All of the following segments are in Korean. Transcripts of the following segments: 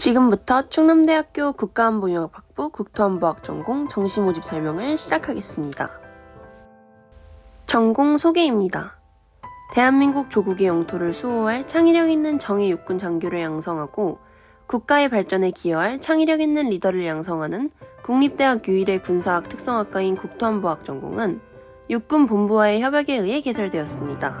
지금부터 충남대학교 국가안보융합학부 국토안보학 전공 정시 모집 설명을 시작하겠습니다. 전공 소개입니다. 대한민국 조국의 영토를 수호할 창의력 있는 정예 육군 장교를 양성하고 국가의 발전에 기여할 창의력 있는 리더를 양성하는 국립대학 유일의 군사학 특성학과인 국토안보학 전공은 육군 본부와의 협약에 의해 개설되었습니다.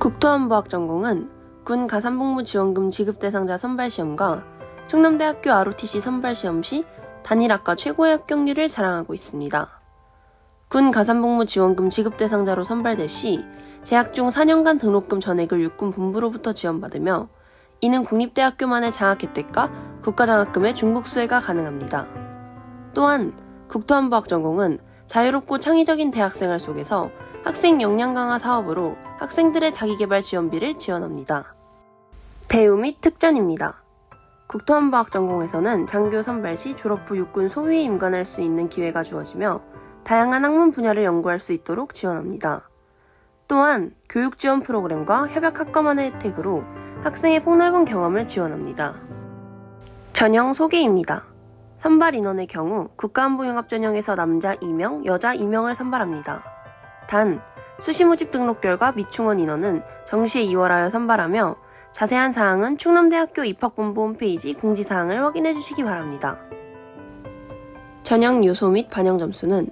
국토안보학 전공은 군 가산복무 지원금 지급 대상자 선발 시험과 충남대학교 ROTC 선발 시험 시 단일학과 최고의 합격률을 자랑하고 있습니다. 군 가산복무 지원금 지급 대상자로 선발될 시 재학 중 4년간 등록금 전액을 육군 본부로부터 지원받으며 이는 국립대학교만의 장학 혜택과 국가장학금의 중복 수혜가 가능합니다. 또한 국토안보학 전공은 자유롭고 창의적인 대학생활 속에서 학생 역량 강화 사업으로 학생들의 자기개발 지원비를 지원합니다. 대우 및 특전입니다. 국토안보학 전공에서는 장교 선발 시 졸업 후 육군 소위에 임관할 수 있는 기회가 주어지며 다양한 학문 분야를 연구할 수 있도록 지원합니다. 또한 교육 지원 프로그램과 협약 학과만의 혜택으로 학생의 폭넓은 경험을 지원합니다. 전형 소개입니다. 선발 인원의 경우 국가안보융합 전형에서 남자 2명, 여자 2명을 선발합니다. 단, 수시 모집 등록 결과 미충원 인원은 정시에 2월하여 선발하며 자세한 사항은 충남대학교 입학본부 홈페이지 공지사항을 확인해 주시기 바랍니다. 전형 요소 및 반영 점수는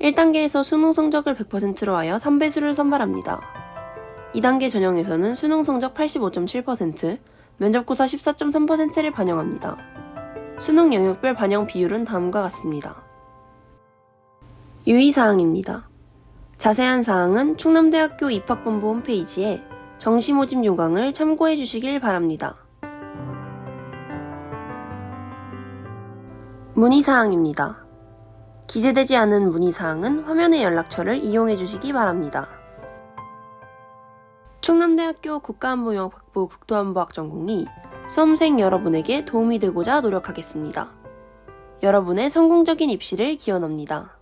1단계에서 수능 성적을 100%로 하여 3배수를 선발합니다. 2단계 전형에서는 수능 성적 85.7%, 면접고사 14.3%를 반영합니다. 수능 영역별 반영 비율은 다음과 같습니다. 유의사항입니다. 자세한 사항은 충남대학교 입학본부 홈페이지에 정시 모집 요강을 참고해 주시길 바랍니다. 문의사항입니다. 기재되지 않은 문의사항은 화면의 연락처를 이용해 주시기 바랍니다. 충남대학교 국가안보영학부 국토안보학 전공이 수험생 여러분에게 도움이 되고자 노력하겠습니다. 여러분의 성공적인 입시를 기원합니다.